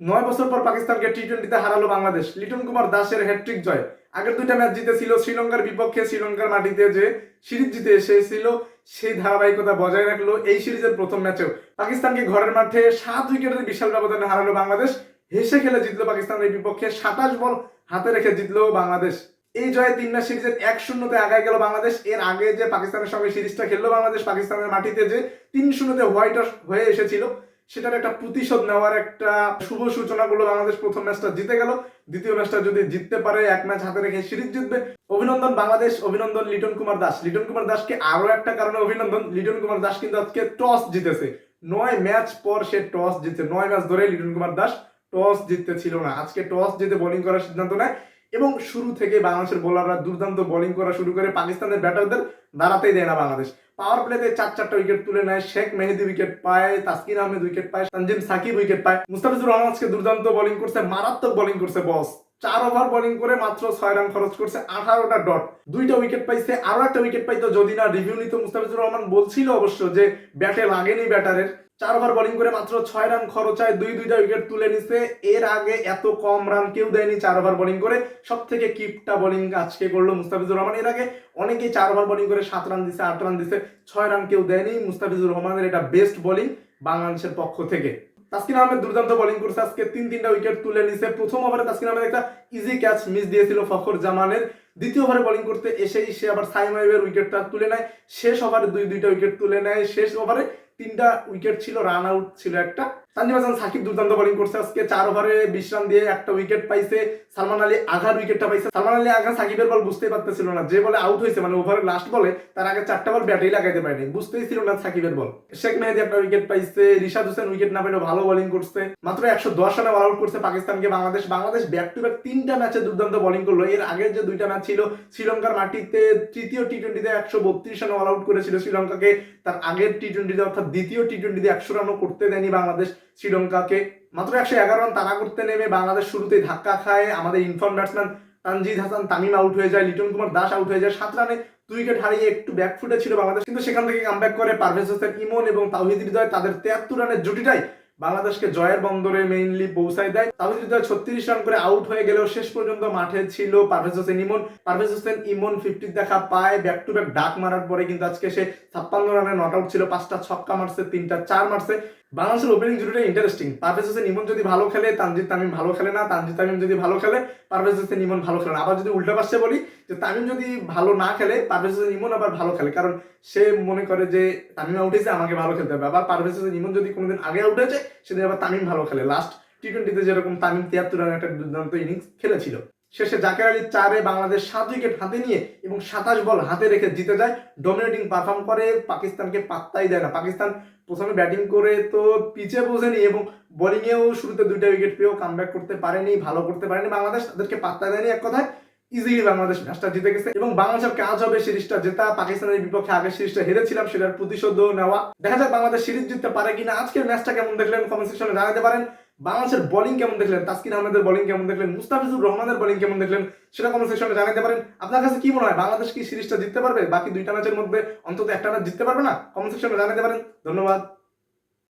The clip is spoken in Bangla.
নয় বছর পর পাকিস্তানকে টি টোয়েন্টিতে হারালো বাংলাদেশ। লিটন কুমার দাসের হ্যাট্রিক জয়। আগের দুইটা ম্যাচ জিতেছিল শ্রীলঙ্কার বিপক্ষে। শ্রীলঙ্কার মাটিতে যে সিরিজ জিতে এসেছিল, সেই ধারাবাহিকতা বজায় রাখল এই সিরিজের প্রথম ম্যাচেও পাকিস্তানকে ঘরের মাঠে সাত উইকেটের বিশাল ব্যবধানে হারালো বাংলাদেশ। হেসে খেলে জিতলো পাকিস্তানের বিপক্ষে। সাতাশ বল হাতে রেখে জিতলো বাংলাদেশ। এই জয়ে তিন ম্যাচ সিরিজের এক শূন্যতে আগায় গেল বাংলাদেশ। এর আগে যে পাকিস্তানের সঙ্গে সিরিজটা খেললো বাংলাদেশ, পাকিস্তানের মাটিতে যে তিন শূন্যতে হোয়াইট হয়ে এসেছিল সেটার একটা প্রতিশোধ নেওয়ার একটা শুভ সূচনা করল বাংলাদেশ প্রথম ম্যাচটা জিতে গেল। দ্বিতীয় ম্যাচটা যদি জিততে পারে, এক ম্যাচ হাতে রেখে সিরিজ জিতবে। অভিনন্দন বাংলাদেশ, অভিনন্দন লিটন কুমার দাস। লিটন কুমার দাসকে আরও একটা কারণে অভিনন্দন, লিটন কুমার দাস কিন্তু আজকে টস জিতেছে। নয় ম্যাচ পর সে টস জিতছে। নয় ম্যাচ ধরে লিটন কুমার দাস টস জিততে ছিল না। আজকে টস জিতে বোলিং করার সিদ্ধান্ত নেয়। এবং শুরু থেকে বাংলাদেশের বোলাররা দুর্দান্ত বোলিং করা শুরু করে পাকিস্তানের ব্যাটারদের দাঁড়াতেই দেয় না বাংলাদেশ। পাওয়ার প্লেতে চার চারটা উইকেট তুলে নেয়, শেখ মেহেদি উইকেট পায়, তাসকিন আহমেদ উইকেট পায়, তানজিম সাকিব উইকেট পায়। মুস্তাফিজুর রহমান আজকে দুর্দান্ত বোলিং করছে, মারাত্মক বোলিং করছে বস চার ওভার বোলিং করে মাত্র ছয় রান খরচ করছে, আঠারোটা ডট দুইটা উইকেট পাইছে, আরও একটা উইকেট পাইতো যদি না। রিভিউ নিত মুস্তাফিজুর রহমান বলছিল অবশ্য যে, ব্যাটে লাগেনি ব্যাটারের। চার ওভার বোলিং করে মাত্র ছয় রান খরচায় দুই দুইটা উইকেট তুলে নিছে। এর আগে এত কম রান কেউ দেয়নি চার ওভার বোলিং করে। সব থেকে কিপটা বোলিং আজকে করল মুস্তাফিজুর রহমান। এর আগে অনেকেই চার ওভার বোলিং করে সাত রান দিছে, আট রান দিছে, ছয় রান কেউ দেয়নি। মুস্তাফিজুর রহমানের এটা বেস্ট বোলিং বাংলাদেশের পক্ষ থেকে। তাসকিন আহমেদ দুর্দান্ত বোলিং করছে আজকে। তিন তিনটা উইকেট তুলে নিছে। প্রথম ওভারে তাসকিন আহমেদ একটা ইজি ক্যাচ মিস দিয়েছিল ফখর জামানের দ্বিতীয় ওভারে বোলিং করতে এসেই সে আবার সাইম আইবের উইকেটটা তুলে নেয়। শেষ ওভারে দুই দুইটা উইকেট তুলে নেয়। শেষ ওভারে তিনটা উইকেট ছিল রান আউট ছিল একটা। তানজিম হাসান সাকিব দুর্দান্ত বোলিং করছে আজকে। চার ওভারে বিশ রান দিয়ে একটা উইকেট পাইছে। সালমান আলী আঘার উইকেটটা পাইছে। সালমান আলী আগা সাকিবের বল বুঝতেই পারতেছিল না। যে বলে আউট হয়েছে মানে ওভারের লাস্ট বলে তার আগে চারটা বল ব্যাটেই লাগাইতে পারেনি। বুঝতেই ছিল না সাকিবের বল শেখ মেহেদি একটা উইকেট পাইছে। রিশাদ হোসেন উইকেট না পেলেও ভালো বোলিং করছে। মাত্র একশো দশ রানে অল আউট করছে পাকিস্তানকে। Bangladesh Bangladesh back to back তিনটা ম্যাচে দুর্দান্ত বোলিং করল। এর আগের যে দুইটা ম্যাচ ছিল, শ্রীলঙ্কার মাটিতে তৃতীয় টি টোয়েন্টিতে একশো বত্রিশ রানে অল আউট করেছিল শ্রীলঙ্কাকে। তার আগের টি টোয়েন্টিতে অর্থাৎ দ্বিতীয় টি টোয়েন্টিতে একশো রানও করতে দেয়নি বাংলাদেশ। শ্রীলঙ্কাকে মাত্র একশো এগারো রান তারা করতে নেমে বাংলাদেশ শুরুতেই ধাক্কা খায়। আমাদের in form batsman Tanzid Hasan Tamim out হয়ে যায়, লিটন কুমার দাস আউট হয়ে যায়। সাত রানে দুই উইকেট হারিয়ে একটু ব্যাকফুটে ছিল বাংলাদেশ, কিন্তু সেখান থেকে কামব্যাক করে পারভেজ হোসেন, ইমন এবং তাহিদ হৃদয় তাদের তেয়াত্তর রানের জুটিটাই বাংলাদেশকে জয়ের বন্দরে মেইনলি পৌঁছায় দেয়। তাহিদ হৃদয় ছত্রিশ রান করে আউট হয়ে গেলেও শেষ পর্যন্ত মাঠে ছিল পারভেজ হোসেন, ইমন। পারভেজ হোসেন, ইমন ফিফটির দেখা পায়। ব্যাক টু ব্যাক ডাক মারার পরে কিন্তু আজকে সে ছাপ্পান্ন রানে নট আউট ছিল, পাঁচটা ছক্কা মারছে, তিনটা চার মারছে। বাংলাদেশের ওপেনিং জুটিটা ইন্টারেস্টিং পারভেজ হোসেন ইমন যদি ভালো খেলে, তানজিদ তামিম ভালো খেলে না, তানজিদ তামিম যদি ভালো খেলে, পারভেজ হোসেন ইমন ভালো খেলে না। আবার যদি উল্টা পাশে বলি, যে তামিম যদি ভালো না খেলে, পারভেজ হোসেন ইমন আবার ভালো খেলে। কারণ সে মনে করে যে তামিম আউট হয়েছে, আমাকে ভালো খেলতে হবে। আবার পারভেজ হোসেন ইমন যদি কোনোদিন আগে আউট হয়েছে, সেদিন আবার তামিম ভালো খেলে। লাস্ট টি টোয়েন্টিতে যেরকম তামিম তিয়াত্তর একটা দুর্দান্ত ইনিংস খেলেছিল। শেষে জাকের আলী চারে বাংলাদেশ সাত উইকেট হাতে নিয়ে এবং সাতাশ বল হাতে রেখে জিতে যায়। ডমিনেটিং পারফর্ম করে, পাকিস্তানকে পাত্তাই দেয় না। পাকিস্তান প্রথমে ব্যাটিং করে তো পিছে বোঝেনি এবং বোলিংয়েও শুরুতে দুইটা উইকেট পেয়েও কামব্যাক করতে পারেনি, ভালো করতে পারেনি। বাংলাদেশ তাদেরকে পাত্তা দেয়নি এক কথায়। ইজিলি বাংলাদেশ ম্যাচটা জিতে গেছে এবং বাংলাদেশের কাজ হবে সিরিজটা জেতা। পাকিস্তানের বিপক্ষে আগের সিরিজটা হেরেছিলাম, সেটার প্রতিশোধও নেওয়া। দেখা যাক বাংলাদেশ সিরিজ জিততে পারে কিনা। আজকের ম্যাচটা কেমন দেখলেন? কমেন্ট সেকশনে জানাতে পারেন। বাংলাদেশের বলিং কেমন দেখলেন? তাসকিন আহমেদের বলিং কেমন দেখলেন? মুস্তাফিজুর রহমানের বলিং কেমন দেখলেন? সেটা কমেন্ট সেকশনে জানাতে পারেন। আপনার কাছে কি মনে হয়? বাংলাদেশ কি সিরিজটা জিততে পারবে? বাকি দুইটা ম্যাচের মধ্যে অন্তত একটা ম্যাচ জিততে পারবে না? কমেন্ট সেকশনে জানাতে পারেন। ধন্যবাদ।